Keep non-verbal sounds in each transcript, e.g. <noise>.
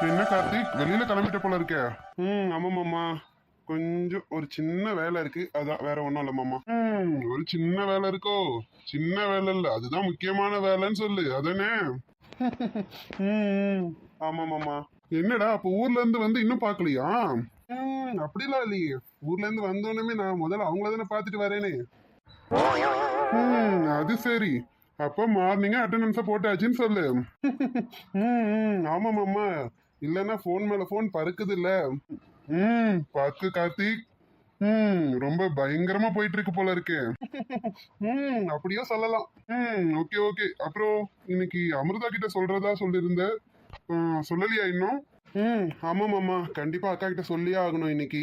என்ன கார்த்திக் வெளியில கிளம்பிட்ட போல இருக்க. ம் ஆமா மாமா. கொஞ்சம் ஒரு சின்ன வேலை இருக்கு. அதான் வேற ஒண்ணும் இல்ல மாமா. ம் ஒரு சின்ன வேலை இருக்கோ? சின்ன வேலை இல்ல. அதுதான் முக்கியமான வேலைன்னு சொல்லு. அதானே? ம், ஆமா மாமா. என்னடா அப்ப ஊர்ல இருந்து வந்து இன்னும் பாக்கலையா? ம் அப்படிலாம் இல்லையே. ஊர்ல இருந்து வந்தோடனே நான் முதல்ல அவங்கள தானே பாத்துட்டு வரேனே. ம் அது சரி. அப்ப மார்னிங்கே அட்டண்டன்ஸை போட்டாச்சுன்னு சொல்லு. ம் ம், ஆமாம் இல்லைன்னா ஃபோன் மேல ஃபோன் பறக்குது இல்ல ம். பாக்கு கார்த்திக். ம். ரொம்ப பயங்கரமா போயிட்டு இருக்கு போல இருக்கு. ம் அப்படியோ சொல்லலாம். ம் ஓகே ஓகே அப்புறம் இன்னைக்கு அமிர்தா கிட்ட சொல்றதா சொல்லியிருந்த சொல்லலையா இன்னும்? ம். ஆமாம் அம்மா கண்டிப்பா அக்கா கிட்ட சொல்லியே ஆகணும் இன்னைக்கு.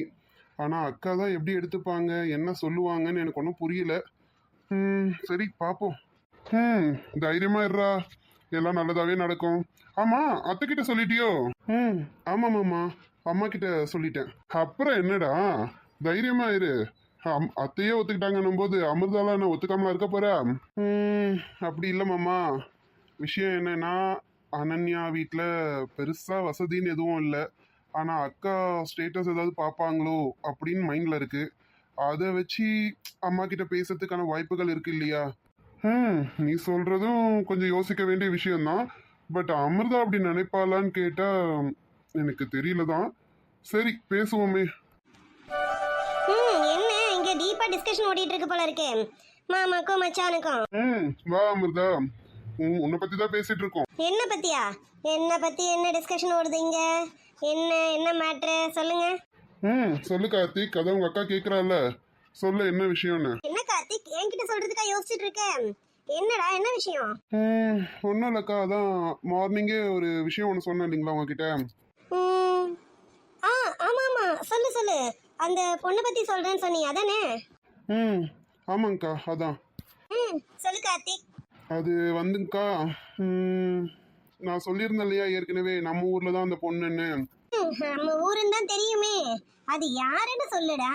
ஆனா அக்கா தான் எப்படி எடுத்துப்பாங்க? என்ன சொல்லுவாங்கன்னு எனக்கு ஒன்றும் புரியல. ம் சரி பார்ப்போம் ம். தைரியமா இருடா. எல்லாம் நல்லதாவே நடக்கும். ஆமா அத்தை கிட்ட சொல்லிட்டியோ? ம். ஆமாம் மாமா அம்மா கிட்ட சொல்லிட்டேன். அப்புறம் என்னடா? தைரியமா இரு. அம்- அத்தையே ஒத்துக்கிட்டாங்கன்னும் போது அமிர்தாலாம் என்ன ஒத்துக்காமலா இருக்க போறா? ம். அப்படி இல்லை மாமா. விஷயம் என்னன்னா அனன்யா வீட்டில் பெருசா வசதின்னு எதுவும் இல்லை. ஆனா அக்கா ஸ்டேட்டஸ் ஏதாவது பார்ப்பாங்களோ அப்படின்னு மைண்ட்ல இருக்கு. அதை வச்சு அம்மா கிட்ட பேசுறதுக்கான வாய்ப்புகள் இருக்கு இல்லையா? ம். நீ சொல்றதும் கொஞ்சம் யோசிக்க வேண்டிய விஷயம்தான். பட் அமிர்தா அப்படி நினைப்பாளான்னு கேட்டா எனக்கு தெரியல தான் சரி பேசுவோமே. ம் என்ன? இங்க டீப்பா டிஸ்கஷன் ஓடிட்டு இருக்கு போல இருக்கு. மாமாக்கும் மச்சானுக்கும். ம் வா அமிர்தா. உன் உன்னை பத்தி தான் பேசிட்டு இருக்கோம் என்ன பத்தியா? என்ன பத்தி என்ன டிஸ்கஷன் ஓடுது இங்க? என்ன என்ன மேட்ரு சொல்லுங்க. ம் சொல்லு கார்த்திக். அதை உங்க அக்கா கேக்குறால சொல்லு என்ன விஷயம்னு. என்ன கார்த்திக்? என்கிட்ட சொல்றதுக்கா யோசிச்சுட்டு இருக்க என்னடா என்ன விஷயம்? ம் ஒன்றும் இல்லைக்கா அதான் மார்னிங்கே ஒரு விஷயம் ஒன்று சொன்னேன் இல்லைங்களா உங்ககிட்ட? ஆ ஆமா ஆமா சொல்லு சொல்லு. அந்த பொண்ணை பத்தி சொல்றேன்னு சொன்னீங்க அதானே? ம் ஆமாங்க்கா அதான். ம் சொல்லு கார்த்திக் அது வந்துங்கக்கா ம், நான் சொல்லியிருந்தேன் இல்லையா ஏற்கனவே நம்ம ஊர்ல தான் அந்த பொண்ணுன்னு. ம், நம்ம ஊருன்னு தான் தெரியுமே. அது யாருன்னு சொல்லுடா.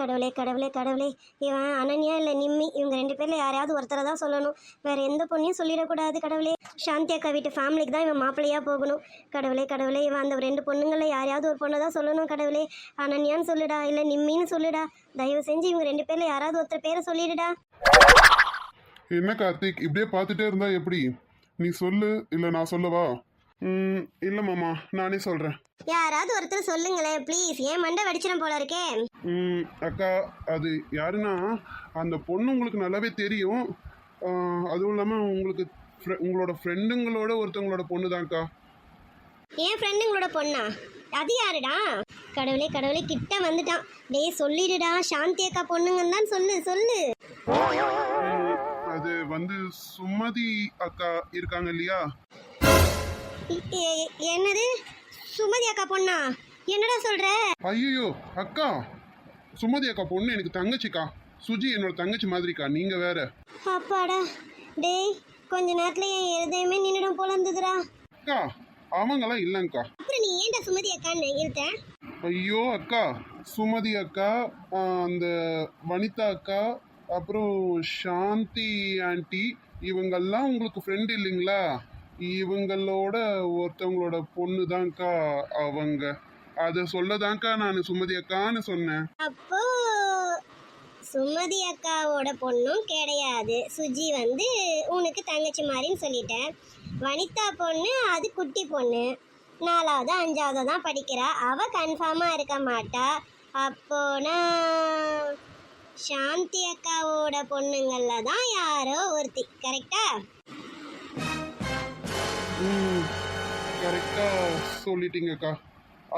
கடவுளே கடவுளே கடவுளே. இவன் அனன்யா இல்லை நிம்மி? இவங்க ரெண்டு பேரில் யாரையாவது ஒருத்தரை தான் சொல்லணும். வேறு எந்த பொண்ணையும் சொல்லிடக்கூடாது கடவுளே. சாந்தி அக்கா வீட்டு ஃபேமிலிக்கு தான் இவன் மாப்பிள்ளையாக போகணும். கடவுளே கடவுளே இவன் அந்த ரெண்டு பொண்ணுங்களில் யாரையாவது ஒரு பொண்ணை தான் சொல்லணும் கடவுளே. அனன்யான்னு சொல்லுடா இல்லை நிம்மின்னு சொல்லுடா. தயவு செஞ்சு இவங்க ரெண்டு பேரில் யாராவது ஒருத்தர் பேரை சொல்லிடுடா. என்ன கார்த்திக்? இப்படியே பார்த்துட்டே இருந்தா எப்படி? நீ சொல்லு இல்லை நான் சொல்லவா? ம் இல்லை மாமா நானே சொல்கிறேன் யாராவது ஒருத்தர் சொல்லுங்களேன் ப்ளீஸ் ஏன் மண்டை வெடிச்சிடும் போல இருக்கே? ம் அக்கா அது யாருன்னா அந்த பொண்ணு உங்களுக்கு நல்லாவே தெரியும். ஆ, அதுவும் இல்லாமல் உங்களுக்கு fri- உங்களோட ஃப்ரெண்டுங்களோட ஒருத்தவங்களோட பொண்ணு தான்க்கா என் ஃப்ரெண்டுங்களோட பொண்ணா? அது யாருடா? கடவுளே கடவுளே கிட்ட வந்துட்டான். டேய் சொல்லிடுடா. சாந்தி அக்கா பொண்ணுங்கன்னு தான் சொல்லு சொல்லு. ம், அது வந்து சுமதி அக்கா இருக்காங்க இல்லையா? என்னது? சுமதி அக்கா பொண்ணா? என்னடா சொல்ற? ஐயோ அக்கா. சுமதி அக்கா பொண்ணு எனக்கு தங்கச்சிக்கா. சுஜி என்னோட தங்கச்சி மாதிரிக்கா நீங்க வேற. அப்பாடா. டேய் கொஞ்ச நேரத்துல என் இருதயமே நின்னுடும் போல இருந்ததுடா. அக்கா அவங்கெல்லாம் இல்லைங்கக்கா. அப்புறம் நீ ஏன்டா சுமதி அக்கான்னு இருக்க ஐயோ அக்கா. சுமதி அக்கா அந்த வனிதா அக்கா அப்புறம் சாந்தி ஆண்டி இவங்கெல்லாம் உங்களுக்கு ஃப்ரெண்ட் இல்லைங்களா? இவங்களோட ஒருத்தவங்களோட பொண்ணு தான்க்கா அவங்க. அத சொல்லதான்க்கா நான் சுமதி அக்கான்னு சொன்னேன். அப்போ சுமதி அக்காவோட பொண்ணும் கிடையாது. சுஜி வந்து உனக்கு தங்கச்சி மாதிரின்னு சொல்லிட்டேன். வனிதா பொண்ணு அது குட்டி பொண்ணு. நாலாவது அஞ்சாவது தான் படிக்கிறா. அவ கன்ஃபார்மாக இருக்க மாட்டா. அப்போனா சாந்தி அக்காவோட பொண்ணுங்களில் தான் யாரோ ஒருத்தி. கரெக்டா கரெக்டாக சொல்லிட்டீங்கக்கா.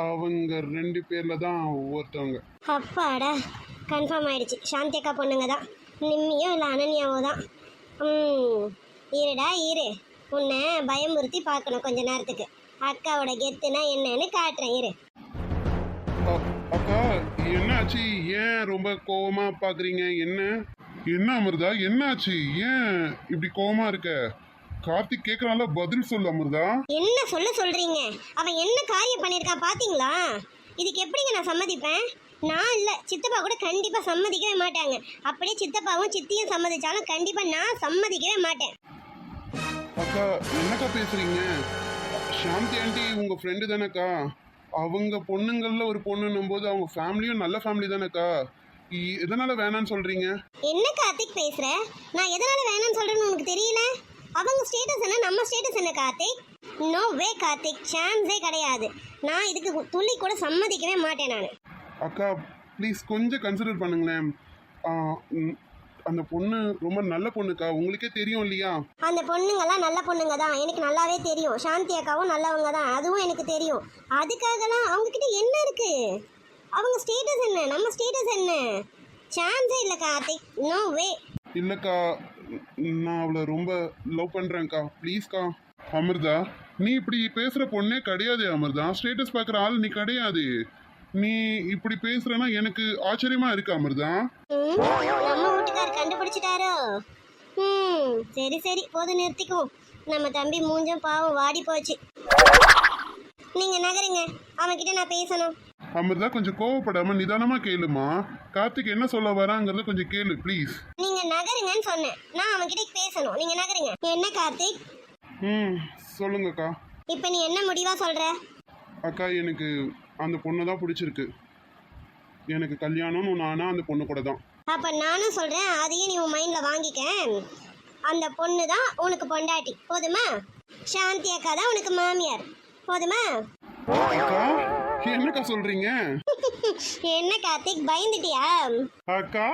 அவங்க ரெண்டு பேரில் தான் ஒருத்தவங்க அப்பாடா கன்ஃபார்ம் ஆயிடுச்சு. சாந்தி அக்கா பொண்ணுங்க தான். நிம்மியோ இல்லை அனன்யாவோ தான். ம் இருடா இரு. உன்னை பயமுறுத்தி பார்க்கணும் கொஞ்ச நேரத்துக்கு. அக்காவோட கெத்துனா என்னன்னு காட்டுறேன் இரு. அக்கா என்னாச்சு? ஏன் ரொம்ப கோவமா பாக்குறீங்க? என்ன? என்ன அமிர்தா? என்னாச்சு? ஏன் இப்படி கோவமா இருக்க? கார்த்திக் கேக்குறான்ல பதில் சொல்லு அமிர்தா. என்ன சொல்ல சொல்றீங்க? அவன் என்ன காரியம் பண்ணியிருக்கா பாத்தீங்களா? இதுக்கு எப்படிங்க நான் சம்மதிப்பேன்? நான் இல்லை சித்தப்பா கூட கண்டிப்பாக சம்மதிக்கவே மாட்டாங்க. அப்படியே சித்தப்பாவும் சித்தியும் சம்மதிச்சாலும் கண்டிப்பாக நான் சம்மதிக்கவே மாட்டேன். அக்கா என்னக்கா பேசுறீங்க? சாந்தி ஆண்டி உங்க ஃப்ரெண்டு தானேக்கா? அவங்க பொண்ணுங்கள்ல ஒரு பொண்ணுன்னும் போது அவங்க ஃபேமிலியும் நல்ல ஃபேமிலி தானேக்கா? எதனால வேணாம்னு சொல்றீங்க? என்ன கார்த்திக் பேசுற? நான் எதனால வேணாம்னு சொல்றேன்னு உனக்கு தெரியல? அவங்க ஸ்டேட்டஸ் என்ன? நம்ம ஸ்டேட்டஸ் என்ன கார்த்திக்? நோ வே கார்த்திக். சான்ஸே கிடையாது. நான் இதுக்கு துள்ளி கூட சம்மதிக்கவே மாட்டேன் நான். அக்கா ப்ளீஸ் கொஞ்சம் கன்சிடர் பண்ணுங்களேன். அந்த பொண்ணு ரொம்ப நல்ல பொண்ணுக்கா? உங்களுக்கே தெரியும் இல்லையா? அந்த பொண்ணுங்கெல்லாம் நல்ல பொண்ணுங்க தான். எனக்கு நல்லாவே தெரியும். சாந்தி அக்காவும் நல்லவங்க தான். அதுவும் எனக்கு தெரியும். அதுக்காகலாம் அவங்க கிட்ட என்ன இருக்கு? அவங்க ஸ்டேட்டஸ் என்ன? நம்ம ஸ்டேட்டஸ் என்ன? சான்ஸே இல்லை கார்த்திக். நோ வே இல்லக்கா நான் அவளை ரொம்ப லவ் பண்ணுறேன்க்கா ப்ளீஸ்க்கா அமிர்தா நீ இப்படி பேசுகிற பொண்ணே கிடையாது அமிர்தா. ஸ்டேட்டஸ் பார்க்குற ஆள் நீ கிடையாது. நீ இப்படி பேசுறனா எனக்கு ஆச்சரியமா இருக்கு அமிர்தா. நம்ம வீட்டுக்காரர் கண்டுபிடிச்சிட்டாரோ? ம் சரி சரி. போதும் நிறுத்திக்குவோம் நம்ம தம்பி மூஞ்சும் பாவம் வாடி போச்சு. நீங்க நகருங்க. அவன்கிட்ட நான் பேசணும். அமிர்தா கொஞ்சம் கோவப்படாம நிதானமா கேளுமா. கார்த்திக் என்ன சொல்ல வராங்கிறத கொஞ்சம் கேளு ப்ளீஸ் நீங்க நகருங்கன்னு சொன்னேன். நான் அவன்கிட்ட பேசணும். நீங்க நகருங்க. என்ன கார்த்திக்? ம் சொல்லுங்கக்கா. இப்போ நீ என்ன முடிவா சொல்ற? அக்கா எனக்கு அந்த பொண்ணு தான் பிடிச்சிருக்கு. எனக்கு கல்யாணம்னு ஒன்று ஆனால் அந்த பொண்ணு கூட தான். அப்ப நானும் சொல்றேன் அதையும் நீ உன் மைண்ட்ல வாங்கிக்க அந்த பொண்ணு தான் உனக்கு பொண்டாட்டி. போதுமா? சாந்தி அக்கா தான் உனக்கு மாமியார். போதுமா? அக்கா என்னக்கா சொல்றீங்க? என்ன கார்த்திக் பயந்துட்டியா? அக்கா?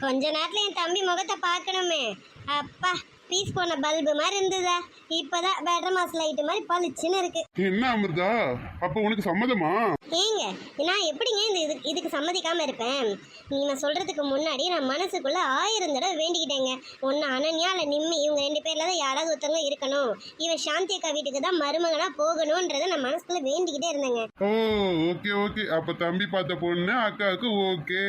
கொஞ்ச நேரத்துல என் தம்பி முகத்தை பார்க்கணுமே. அப்பா. பீஸ் போன பல்பு மாதிரி இருந்ததா. இப்பதான் பெட்ரமாஸ் லைட் மாதிரி பளிச்சுன்னு இருக்கு. என்ன அமிர்தா? அப்போ உனக்கு சம்மதமா? ஏங்க நான் எப்படிங்க இந்த இதுக்கு இதுக்கு சம்மதிக்காம இருப்பேன்? நீங்க சொல்றதுக்கு முன்னாடி நான் மனசுக்குள்ள ஆயிரம் தடவை வேண்டிக்கிட்டேங்க. ஒன்னு அனன்யா இல்ல நிம்மி இவங்க ரெண்டு பேர்ல தான் யாராவது ஒருத்தவங்க இருக்கணும். இவன் சாந்தி அக்கா வீட்டுக்கு தான் மருமகனா போகணும்ன்றத நான் மனசுக்குள்ள வேண்டிக்கிட்டே இருந்தேங்க. Oh okay okay. அப்போ தம்பி பார்த்த பொண்ணு அக்காவுக்கு ஓகே.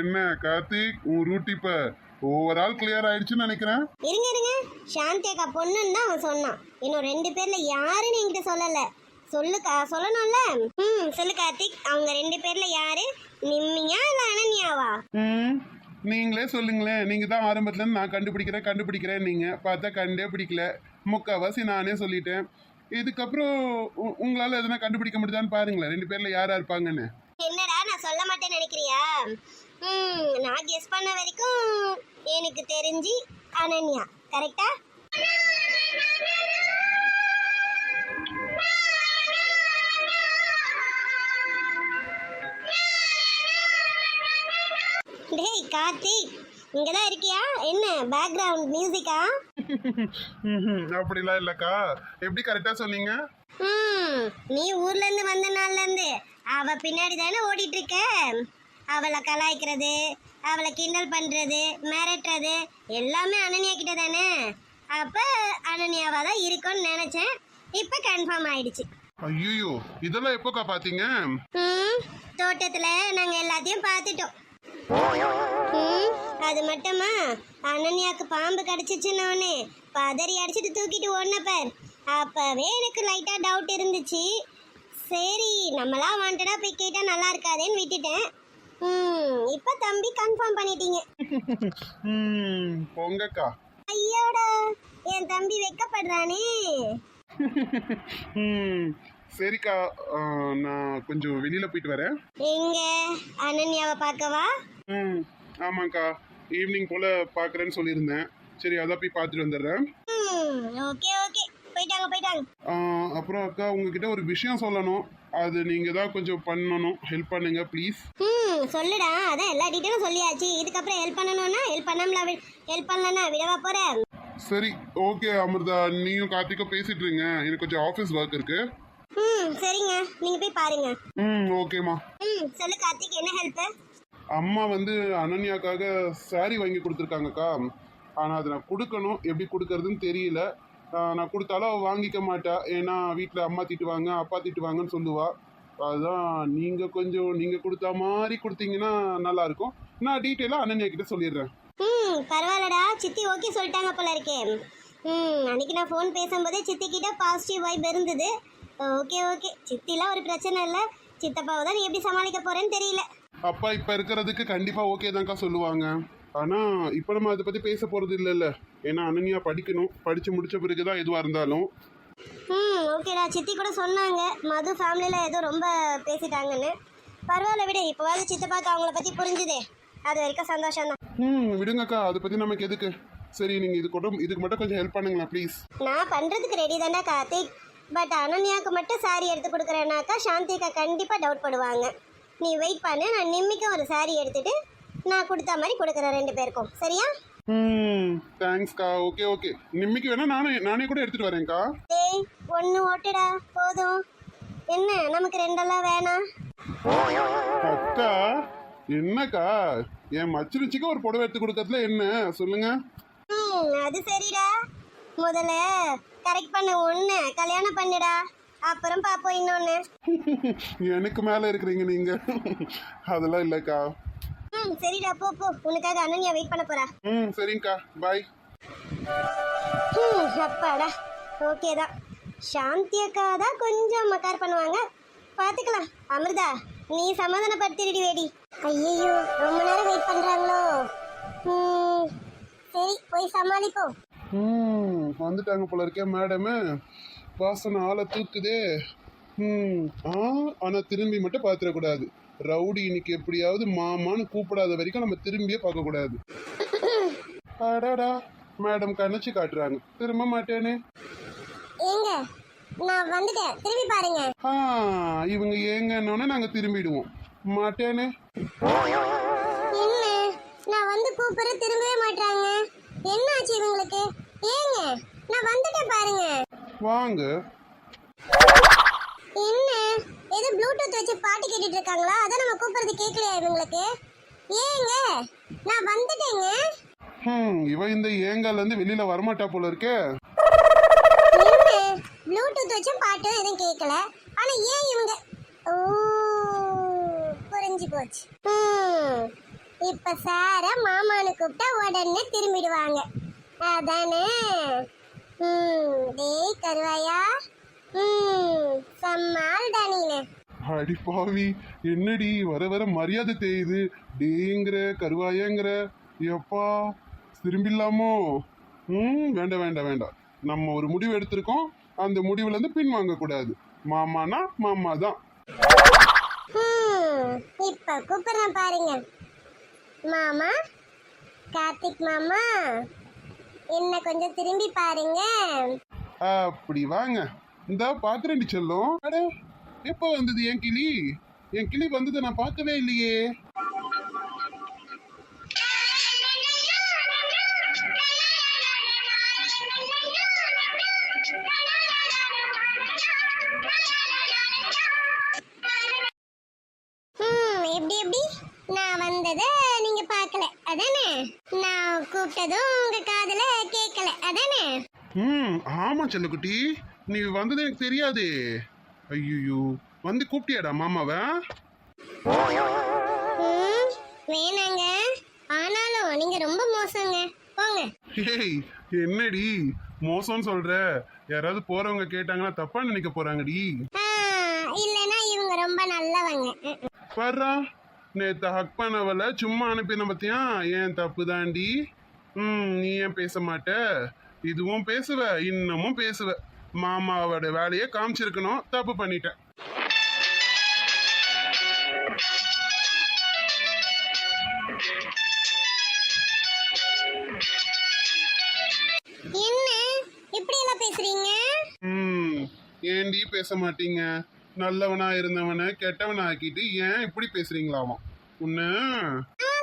என்ன கார்த்திக் உன் ரூட் இப்போ ஓவரால் கிளியர் ஆயிடுச்சுன்னு நினைக்கிறேன். இருங்க இருங்க. சாந்தி அக்கா பொண்ணுன்னு தான் அவன் சொன்னான். இன்னும் ரெண்டு பேர்ல யாருன்னு என்கிட்ட சொல்லல. சொல்லுக்கா சொல்லணும்ல? ம் சொல்லு கார்த்திக். அவங்க ரெண்டு பேர்ல யாரு? நிம்மியா இல்ல அனன்யாவா? ம் நீங்களே சொல்லுங்களேன். நீங்க தான் ஆரம்பத்துல இருந்து நான் கண்டுபிடிக்கிறேன் கண்டுபிடிக்கிறேன் நீங்க. பார்த்தா கண்டே பிடிக்கல. முக்கால்வாசி நானே சொல்லிட்டேன். இதுக்கப்புறம் உ- உங்களால எதனா கண்டுபிடிக்க முடியுதான்னு பாருங்களேன். ரெண்டு பேர்ல யாரா இருப்பாங்கன்னு. என்னடா நான் சொல்ல மாட்டேன்னு நினைக்கிறியா? நான் கெஸ் பண்ண வரைக்கும் எனக்கு தெரிஞ்சு அனன்யா. கரெக்டா டேய் கார்த்திக் இங்க தான் இருக்கியா? என்ன பேக்ரவுண்ட் மியூசிக்கா அப்படிலாம் இல்லக்கா. எப்படி கரெக்டா சொன்னீங்க? ம் நீ ஊர்ல இருந்து வந்த நாள்ல இருந்து. அவ பின்னாடி தானே ஓடிட்டு இருக்க? அவளை கலாய்க்கிறது அவளை கிண்டல் பண்றது மிரட்டுறது எல்லாமே அனன்யா கிட்ட தானே? அப்ப அனன்யாவா தான் இருக்கும்னு நினைச்சேன். இப்ப கன்ஃபார்ம் ஆயிடுச்சு. ஐயோ இதெல்லாம் எப்போக்கா பாத்தீங்க ம் தோட்டத்துல நாங்க எல்லாத்தையும் பார்த்துட்டோம். அது மட்டுமா? அனன்யாக்கு பாம்பு கடிச்சிச்சுன்னொன்னே பதறி அடிச்சிட்டு தூக்கிட்டு ஓடின பார். அப்பவே எனக்கு லைட்டா டவுட் இருந்துச்சு. சரி நம்மளா வாண்டடா போய் கேட்டா நல்லா இருக்காதேன்னு விட்டுட்டேன். ம் இப்போ தம்பி கன்ஃபார்ம் பண்ணிட்டீங்க. ம், போங்கக்கா. ஐயோடா என் தம்பி வெக்கப்படுறானே. ம், சரிக்கா நான் கொஞ்சம் வெளியில போயிட்டு வரேன். எங்க? அனன்யாவை பார்க்கவா? ம் ஆமாக்கா. ஈவினிங் போல பார்க்குறேன்னு சொல்லியிருந்தேன். சரி அதான் போய் பார்த்துட்டு வந்துடுறேன். ம் ஓகே ஓகே. போயிட்டாங்க போயிட்டாங்க. அப்புறம் அக்கா உங்ககிட்ட ஒரு விஷயம் சொல்லணும். அது நீங்கள் தான் கொஞ்சம் பண்ணணும். ஹெல்ப் பண்ணுங்க ப்ளீஸ் ம் சொல்லுடா. அதான் எல்லா டீட்டெயிலும் சொல்லியாச்சு. இதுக்கப்புறம் ஹெல்ப் பண்ணணும்னா ஹெல்ப் பண்ணாமல ஹெல்ப் பண்ணலன்னா விடவா போற? சரி ஓகே அமிர்தா. நீயும் கார்த்திக்கும் பேசிட்டு இருங்க. எனக்கு கொஞ்சம் ஆஃபீஸ் ஒர்க் இருக்கு. ம் சரிங்க. நீங்க போய் பாருங்க. ம் ஓகேம்மா ம். சொல்லு கார்த்திக் என்ன ஹெல்ப் அம்மா வந்து அனன்யாக்காக saree வாங்கி கொடுத்துருக்காங்கக்கா. ஆனால் அதை நான் கொடுக்கணும். எப்படி கொடுக்கறதுன்னு தெரியல. நான் கொடுத்தாலும் அவள் வாங்கிக்க மாட்டா. ஏன்னா வீட்டில் அம்மா திட்டுவாங்க அப்பா திட்டுவாங்கன்னு சொல்லுவா. அதுதான் நீங்கள் கொஞ்சம் நீங்கள் கொடுத்தா மாதிரி கொடுத்தீங்கன்னா நல்லாயிருக்கும். நான் டீட்டெயிலாக அனன்யா கிட்ட சொல்லிடுறேன். ம் பரவாயில்லடா. சித்தி ஓகே சொல்லிட்டாங்க போல இருக்கே. ம் அன்னைக்கு நான் ஃபோன் பேசும்போதே சித்தி கிட்ட பாசிட்டிவ் வைப் இருந்தது. Okay okay. சித்திலாம் ஒரு பிரச்சனை இல்லை. சித்தப்பாவை தான் நீ எப்படி சமாளிக்க போறேன்னு தெரியல. அப்பா இப்போ இருக்கிறதுக்கு கண்டிப்பாக ஓகே தான்க்கா சொல்லுவாங்க. ஆனா இப்ப நம்ம அதை பத்தி பேச போறது இல்லைல்ல. ஏன்னா அனன்யா படிக்கணும். படிச்சு முடிச்ச பிறகுதான் எதுவா இருந்தாலும். ம் ஓகேடா சித்தி கூட சொன்னாங்க. மது ஃபேமிலியில் ஏதோ ரொம்ப பேசிட்டாங்கன்னு. பரவாயில்ல விடு. இப்போவாது சித்தப்பாக்கு அவங்கள பற்றி புரிஞ்சுதே. அது வரைக்கும் சந்தோஷம் தான் ம் விடுங்கக்கா. அதை பத்தி நமக்கு எதுக்கு? சரி நீங்க இது கூட இதுக்கு மட்டும் கொஞ்சம் ஹெல்ப் பண்ணுங்களேன் ப்ளீஸ் நான் பண்ணுறதுக்கு ரெடி தான்டா கார்த்திக். பட் அனன்யாவுக்கு மட்டும் சாரி எடுத்து கொடுக்குறேனாக்கா சாந்திகா கண்டிப்பாக டவுட் படுவாங்க. நீ வெயிட் பண்ணு. நான் நிம்மிக்கு ஒரு சாரி எடுத்துட்டு நான் கொடுத்த மாதிரி கொடுக்குறேன் ரெண்டு பேருக்கும். சரியா? ம் தேங்க்ஸ்க்கா ஓகே ஓகே நிம்மிக்கு வேணா நானே நானே கூட எடுத்துட்டு வரேன்க்கா. டேய் ஒன்று ஓட்டுடா. போதும். என்ன நமக்கு ரெண்டெல்லாம் வேணாம் அக்கா என்னக்கா? என் மச்சிருச்சிக்கு ஒரு புடவை எடுத்து கொடுக்கறதுல என்ன? சொல்லுங்க. ம் அது சரிடா. முதல்ல கரெக்ட் பண்ண. ஒன்று கல்யாணம் பண்ணுடா. அப்புறம் பார்ப்போம் இன்னொன்று <laughs> எனக்கு மேல இருக்கிறீங்க நீங்க. <laughs> அதெல்லாம் இல்லக்கா. ம் சரிடா போ போ. உனக்காக அனன்யா வெயிட் பண்ண போறா. ம் சரிங்கக்கா. பாய் ம் அப்பாடா. ஓகே தான். சாந்தி அக்கா தான் கொஞ்சம் மக்கார் பண்ணுவாங்க. பார்த்துக்கலாம் அமிர்தா நீ சமாதானப்படுத்திடி வேடி. ஐயோ ரொம்ப நேரம் வெயிட் பண்ணுறாங்களோ சரி போய் சமாளிப்போம் ம் வந்துட்டாங்க போல இருக்கே மேடமு வாசனை ஆளை தூக்குதே. ம் ஆ ஆனால் திரும்பி மட்டும் பார்த்துடக்கூடாது ரவுடி இன்னைக்கு எப்படியாவது மாமான்னு கூப்பிடாத வரைக்கும் நம்ம திரும்பியே பார்க்கக்கூடாது அடாடா மேடம் கணச்சு காட்டுறாங்க. திரும்ப மாட்டேனே. ஏங்க நான் வந்துட்டேன். திரும்பி பாருங்க. ஆ இவங்க ஏங்கன்னொன்னே நாங்கள் திரும்பிடுவோம். மாட்டேனே. என்ன? நான் வந்து கூப்பிடுற திரும்பவே மாட்டாங்க என்ன ஆச்சு இவங்களுக்கு? ஏங்க நான் வந்துட்டேன் பாருங்க. வாங்க என்ன ஏதோ ப்ளூடூத் வச்சு பாட்டு கேட்டுட்டு இருக்காங்களா அதான் நம்ம கூப்பிடுறது கேட்கலையா இவங்களுக்கு? ஏங்க நான் வந்துட்டேங்க. ம் இவ இந்த ஏங்கால வெளியில வரமாட்டா போல இருக்கே. என்ன? ப்ளூடூத் வச்சும் பாட்டு எதுவும் கேட்கல ஆனா ஏன் இவங்க? ஓ புரிஞ்சு போச்சு. ம், இப்ப சார மாமான்னு கூப்பிட்டா உடனே திரும்பிடுவாங்க. அதானே? ம் டேய் கருவாயா ம் சம்மால் தானீனே அடி பாவி என்னடி வர வர மரியாதை தேயுது. டேங்கிற கருவாயங்கிற. எப்பா திரும்பிடலாமோ? ம் வேண்டாம் வேண்டாம் வேண்டாம். நம்ம ஒரு முடிவு எடுத்திருக்கோம். அந்த முடிவுல இருந்து பின் வாங்கக்கூடாது. மாமானா மாமா தான். இப்ப கூப்பிடுறேன் பாருங்க. மாமா கார்த்திக் மாமா என்ன கொஞ்சம் திரும்பி பாருங்க. அப்படி வாங்க. இந்த பாத்திரண்டி செல்லும். எப்போ வந்தது என் கிளி? என் கிளி வந்ததை நான் பார்க்கவே இல்லையே. எப்படி எப்படி? நான் வந்ததை நீங்க பார்க்கல. அதானே? நான் கூப்பிட்டதும் உங்க காதுல கேட்கல. அதானே? ம் ஆமா செல்லக்குட்டி. நீ வந்தது எனக்கு தெரியாதே. ஐயோ வந்து கூப்பிட்டியாடா மாமாவை? வேணாங்க. ஆனாலும் நீங்க ரொம்ப மோசங்க. போங்க. ஏய் என்னடி? மோசம்னு சொல்ற. யாராவது போறவங்க கேட்டாங்கன்னா தப்பா நினைக்க போறாங்கடி. ஆ, இல்லைன்னா இவங்க ரொம்ப நல்லவங்க. வர்றா. நேத்து ஹக் பண்ணவள சும்மா அனுப்பின பத்தியா? ஏன் தப்பு தாண்டி ம் நீ ஏன் பேச மாட்ட? இதுவும் பேசுவ இன்னமும் பேசுவ. மாமாவோட வேலையை காமிச்சிருக்கணும். தப்பு பண்ணிட்டேன். ஏண்டி பேச மாட்டீங்க? நல்லவனா இருந்தவனை கெட்டவனா ஆக்கிட்டு ஏன் இப்படி பேசுறீங்களாமா உன்ன?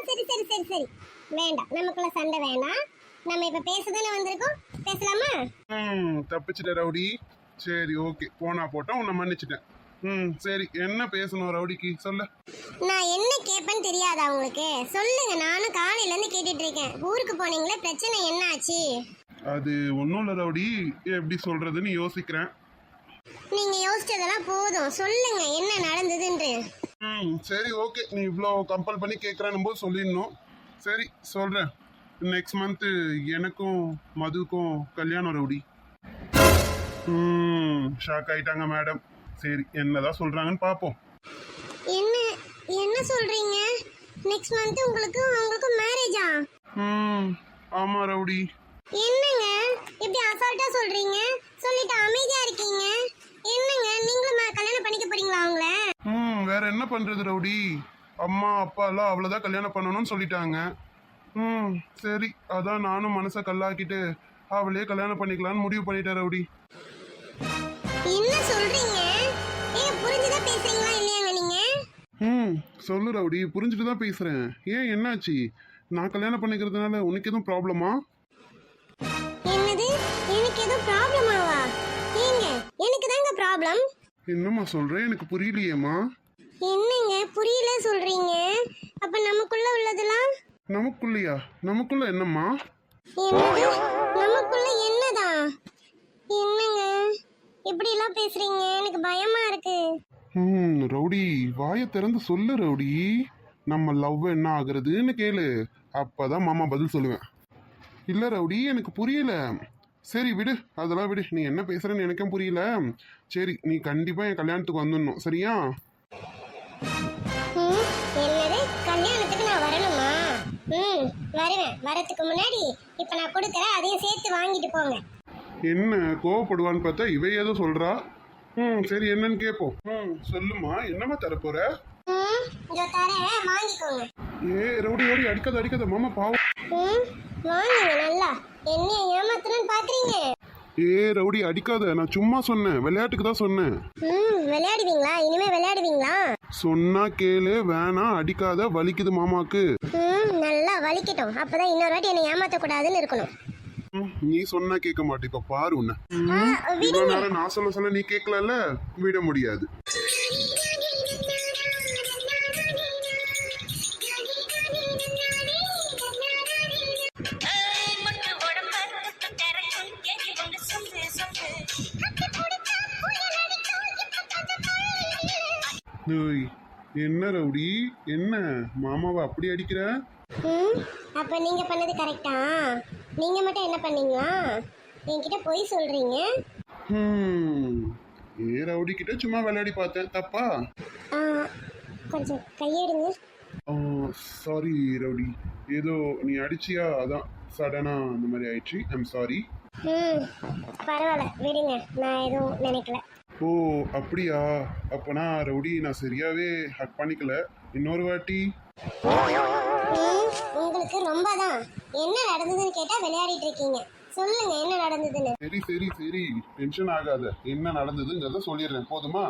சரி சரி சரி சரி. வேண்டாம். நமக்குள்ள சண்டை வேண்டாம் நம்ம இப்ப பேசதானே வந்திருக்கோம். பேசலாமா? ம் தப்பிச்சிட்ட ரவுடி. சரி ஓகே. போனா போட்டா உன்னை மன்னிச்சிட்டேன். ம் சரி. என்ன பேசணும் ரவுடிக்கு? சொல்ல. நான் என்ன கேட்பேன்னு தெரியாதா உங்களுக்கு? சொல்லுங்க நானும் காலையில இருந்து கேட்டுட்டு இருக்கேன் ஊருக்கு போனீங்களே பிரச்சனை என்ன ஆச்சு அது ஒன்றும் இல்லை ரவுடி. எப்படி சொல்றதுன்னு யோசிக்கிறேன். நீங்க யோசிச்சதெல்லாம் போதும். சொல்லுங்க என்ன நடந்ததுன்று ம் சரி ஓகே. நீ இவ்வளோ கம்பல் பண்ணி கேட்குறான்னு போது சொல்லிடணும். சரி சொல்கிறேன் நெக்ஸ்ட் மந்த்து எனக்கும் மதுவுக்கும் கல்யாணம் ரவுடி. ம் ஷாக் ஆயிட்டாங்க மேடம் சரி என்னதான் சொல்கிறாங்கன்னு பார்ப்போம் என்ன என்ன சொல்றீங்க? நெக்ஸ்ட் மந்த் உங்களுக்கு உங்களுக்கு மேரேஜா ம் ஆமா ரவுடி. என்னங்க? இப்படி அசால்ட்டா சொல்றீங்க? சொல்லிட்டு அமைதியா இருக்கீங்க? என்னங்க நீங்களும் கல்யாணம் பண்ணிக்க போறீங்களா அவங்கள? ம் வேற என்ன பண்றது ரவுடி? அம்மா அப்பா எல்லாம் அவ்வளோதான் கல்யாணம் பண்ணணும்னு சொல்லிட்டாங்க. ம். சரி அதான் நானும் மனசை கல்லாக்கிட்டு அவளையே கல்யாணம் பண்ணிக்கலாம்னு முடிவு பண்ணிட்டேன் ரவுடி. என்ன சொல்றீங்க? ஏங்க புரிஞ்சுதான் பேசுறீங்களா இல்லையாங்க நீங்க? ம். சொல்லு ரவுடி புரிஞ்சுட்டு தான் பேசுறேன். ஏன் என்னாச்சு? நான் கல்யாணம் பண்ணிக்கிறதுனால உனக்கு எதுவும் ப்ராப்ளமா? என்னது? எனக்கு ஏதோ ப்ராப்ளமாவா? ஏங்க எனக்கு தாங்க ப்ராப்ளம். என்னம்மா சொல்றேன் எனக்கு புரியலையேம்மா. என்னங்க புரியல சொல்றீங்க. அப்ப நமக்குள்ள உள்ளதெல்லாம்? நமக்குள்ளயா? நமக்குள்ள என்னம்மா? என்னது? நமக்குள்ள என்னதான் என்னங்க? இப்படி எல்லாம் பேசுறீங்க. எனக்கு பயமா இருக்கு. ம் ரவுடி வாயை திறந்து சொல்லு ரவுடி. நம்ம லவ் என்ன ஆகுறதுன்னு கேளு. அப்பதான் மாமா பதில் சொல்லுவேன். இல்ல ரவுடி எனக்கு புரியல. சரி விடு. அதெல்லாம் விடு. நீ என்ன பேசுறன்னு எனக்கும் புரியல. சரி நீ கண்டிப்பா என் கல்யாணத்துக்கு வந்துடணும். சரியா? ம் வருவேன். வரதுக்கு முன்னாடி இப்ப நான் கொடுக்கறேன் அதையும் சேர்த்து வாங்கிட்டு போங்க. என்ன கோவப்படுவான்னு பார்த்தா இவ ஏதோ சொல்றா? ம் சரி என்னன்னு கேட்போம் ம் சொல்லுமா என்னம்மா தரப்போற? ம் இதோ தரேன் வாங்கிக்கோங்க. ஏ ரவுடி ரவுடி அடிக்காத அடிக்காத மாமா பாவம். ம் வாங்குங்க நல்லா. என்னைய ஏமாத்தணும்னு பாக்குறீங்க? ஏ ரவுடி அடிக்காத. நான் சும்மா சொன்னேன். விளையாட்டுக்கு தான் சொன்னேன். ம் விளையாடுவீங்களா? இனிமே விளையாடுவீங்களா? சொன்னா கேளு வேணாம் அடிக்காத வலிக்குது மாமாக்கு. ம் நல்லா வலிக்கட்டும். அப்பதான் இன்னொரு வாட்டி என்னை ஏமாத்த கூடாதுன்னு இருக்கணும். ம், நீ சொன்னா கேட்க மாட்டே இப்ப பாரு உன்னை. ஆ, இவ்வளவு நேரம் நான் சொல்ல சொல்ல நீ கேட்கலல்ல? விட முடியாது. என்ன ரவுடி? என்ன? மாமாவை அப்படி அடிக்கிற? ம் அப்ப நீங்க பண்ணது கரெக்டா? நீங்க மட்டும் என்ன பண்ணீங்களா? என்கிட்ட பொய் சொல்றீங்க. ஹம், ஏ ரவுடி கிட்ட சும்மா விளையாடி பார்த்தேன். தப்பா? ஆ, கொஞ்சம் கையெடுங்க. Sorry rowdy. ஏதோ நீ அடிச்சியா? அதான் சடனா அந்த மாதிரி ஆயிடுச்சு. ஐம் சாரி ம் பரவாயில்ல விடுங்க. நான் எதுவும் நினைக்கல. ஓ அப்படியா? அப்பனா ரவுடி நான் சரியாவே ஹக் பண்ணிக்கல. இன்னொரு வாட்டி. உங்களுக்கு ரொம்ப தான் என்ன நடந்ததுன்னு கேட்டா விளையாடிட்டு இருக்கீங்க. சொல்லுங்க என்ன நடந்ததுன்னு. சரி சரி சரி. டென்ஷன் ஆகாத. என்ன நடந்ததுங்கிறத சொல்லிடுறேன். போதுமா?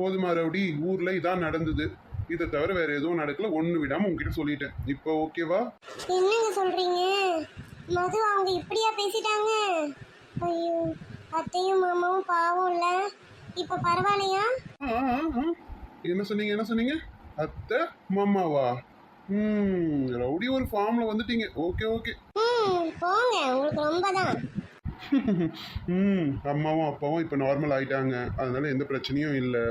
போதுமா ரவுடி. ஊர்ல இதான் நடந்தது. இதை தவிர வேற எதுவும் நடக்கல. ஒண்ணு விடாம உங்ககிட்ட சொல்லிட்டேன். இப்போ ஓகேவா என்னங்க சொல்றீங்க? மது அவங்க இப்படியா பேசிட்டாங்க? ஐயோ. அத்தையும் மாமாவும் பாவம் இல்ல. இப்ப பரவாயில்லையா. என்ன சொன்னீங்க என்ன சொன்னீங்க? அத்தை மாமாவா? ம் ரவுடி ஒரு ஃபார்ம்ல வந்துட்டீங்க. Okay okay. ம் போங்க உங்களுக்கு ரொம்ப தான் ம் அம்மாவும் அப்பாவும் இப்போ நார்மல் ஆயிட்டாங்க. அதனால எந்த பிரச்சனையும் இல்லை.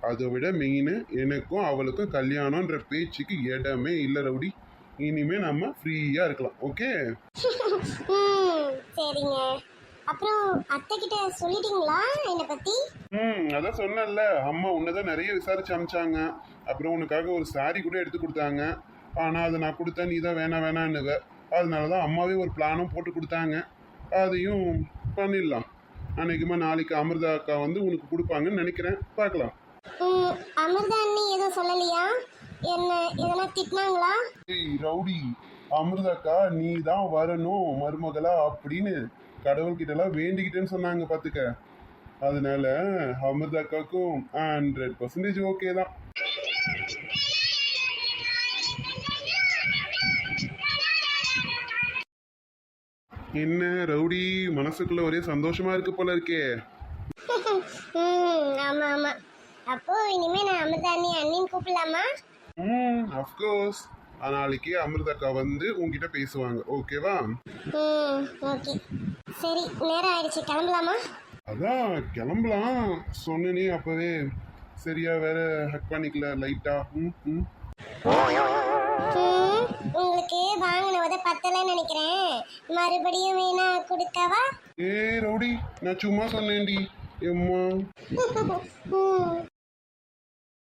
அதை விட மெயின் எனக்கும் அவளுக்கும் கல்யாணம்ன்ற பேச்சுக்கு இடமே இல்லை ரவுடி. இனிமே நம்ம ஃப்ரீயாக இருக்கலாம். ஓகே? <laughs> சரிங்க. அப்புறம் அத்தை கிட்ட சொல்லிட்டீங்களா என்னை பத்தி? ம் அதான் சொன்னேன்ல. அம்மா உன்னதான் நிறைய விசாரிச்சு அனுப்பிச்சாங்க அப்புறம் உனக்காக ஒரு saree கூட எடுத்து கொடுத்தாங்க. ஆனால் அதை நான் கொடுத்தேன் நீ தான் வேணாம் வேணான்னுவ. அதனால தான் அம்மாவே ஒரு பிளானும் போட்டு கொடுத்தாங்க. அதையும் பண்ணிடலாம். அன்னைக்குமா நாளைக்கு அமிர்தா அக்கா வந்து உனக்கு கொடுப்பாங்கன்னு நினைக்கிறேன். பார்க்கலாம். அமிர்தா அண்ணி எதுவும் சொல்லலையா? என்ன எதனா திட்டினாங்களா? ஏய் ரவுடி. அமிர்தாக்கா நீ தான் வரணும் மருமகளா அப்படின்னு கடவுள்கிட்டலாம் வேண்டிக்கிட்டேன்னு சொன்னாங்க பார்த்துக்க அதனால அமிர்தாக்காக்கும் ஹண்ட்ரட் பர்சன்டேஜ் ஓகே தான். என்ன ரவுடி மனசுக்குள்ள ஒரே சந்தோஷமா இருக்கு போல இருக்கே. <laughs> ஆமா ஆமா. அப்போ இனிமே நான் அமிர்தா அண்ணி அண்ணின்னு கூப்பிடலாமா? ம் அஃப்கோர்ஸ் நாளைக்கு அமிர்தாக்கா வந்து உன்கிட்ட பேசுவாங்க. ஓகேவா ம் ஓகே சரி நேரம் ஆயிடுச்சு. கிளம்பலாமா? அதான் கிளம்பலாம். சொன்னனே அப்பவே. சரியா வேற ஹக் பண்ணிக்கல லைட்டா ம் ம். உங்களுக்கு வாங்கின உத பத்தலைன்னு நினைக்கிறேன். மறுபடியும் வேணா கொடுக்கவா ஏ ரவுடி நான் சும்மா சொன்னேன்டி. எம்மா.